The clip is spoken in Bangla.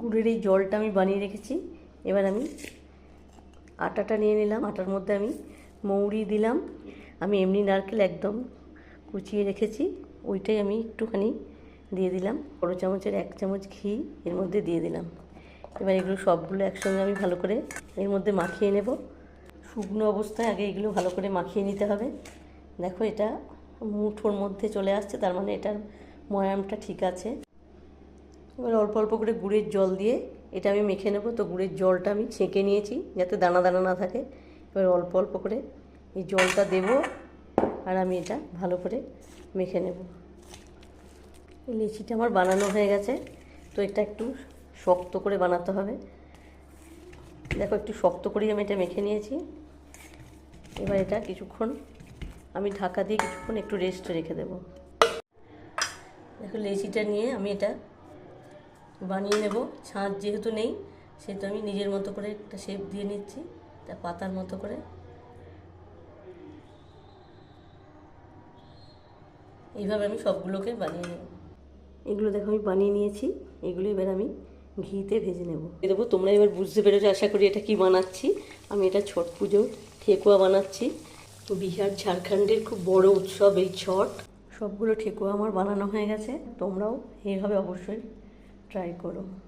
গুড়ের এই জলটা আমি বানিয়ে রেখেছি। এবার আমি আটাটা নিয়ে নিলাম। আটার মধ্যে আমি মৌরি দিলাম। আমি এমনি নারকেল একদম কুচিয়ে রেখেছি। ওইটাই আমি একটুখানি দিয়ে দিলাম। বড়ো চামচের এক চামচ ঘি এর মধ্যে দিয়ে দিলাম। এবার এগুলো সবগুলো একসঙ্গে আমি ভালো করে এর মধ্যে মাখিয়ে নেব। শুকনো অবস্থায় আগে এগুলো ভালো করে মাখিয়ে নিতে হবে। দেখো এটা মুঠোর মধ্যে চলে আসছে, তার মানে এটার ময়ামটা ঠিক আছে। এবার অল্প অল্প করে গুড়ের জল দিয়ে এটা আমি মেখে নেব। তো গুড়ের জলটা আমি ছেঁকে নিয়েছি যাতে দানা দানা না থাকে। এবার অল্প অল্প করে এই জলটা দেব আর আমি এটা ভালো করে মেখে নেব। লিচিটা আমার বানানো হয়ে গেছে। তো এটা একটু শক্ত করে বানাতে হবে। দেখো একটু শক্ত করেই আমি এটা মেখে নিয়েছি। এবার এটা কিছুক্ষণ আমি ঢাকা দিয়ে কিছুক্ষণ একটু রেস্ট রেখে দেবো। দেখো লেচিটা নিয়ে আমি এটা বানিয়ে নেব। ছাঁচ যেহেতু নেই সেহেতু আমি নিজের মতো করে একটা শেপ দিয়ে নিচ্ছি তা পাতার মতো করে। এইভাবে আমি সবগুলোকে বানিয়ে নেব। এগুলো দেখো আমি বানিয়ে নিয়েছি এগুলো এবার আমি ঘিতে ভেজে নেব। দেবো তোমরা এবার বুঝতে পেরেছ আশা করি এটা কি বানাচ্ছি। আমি এটা ছট পুজো ঠেকুয়া বানাচ্ছি। বিহার ঝাড়খণ্ডের খুব বড় উৎসব এই ছট। সবগুলো ঠেকুয়া আমার বানানো হয়ে গেছে তোমরাও এইভাবে অবশ্যই ট্রাই করো।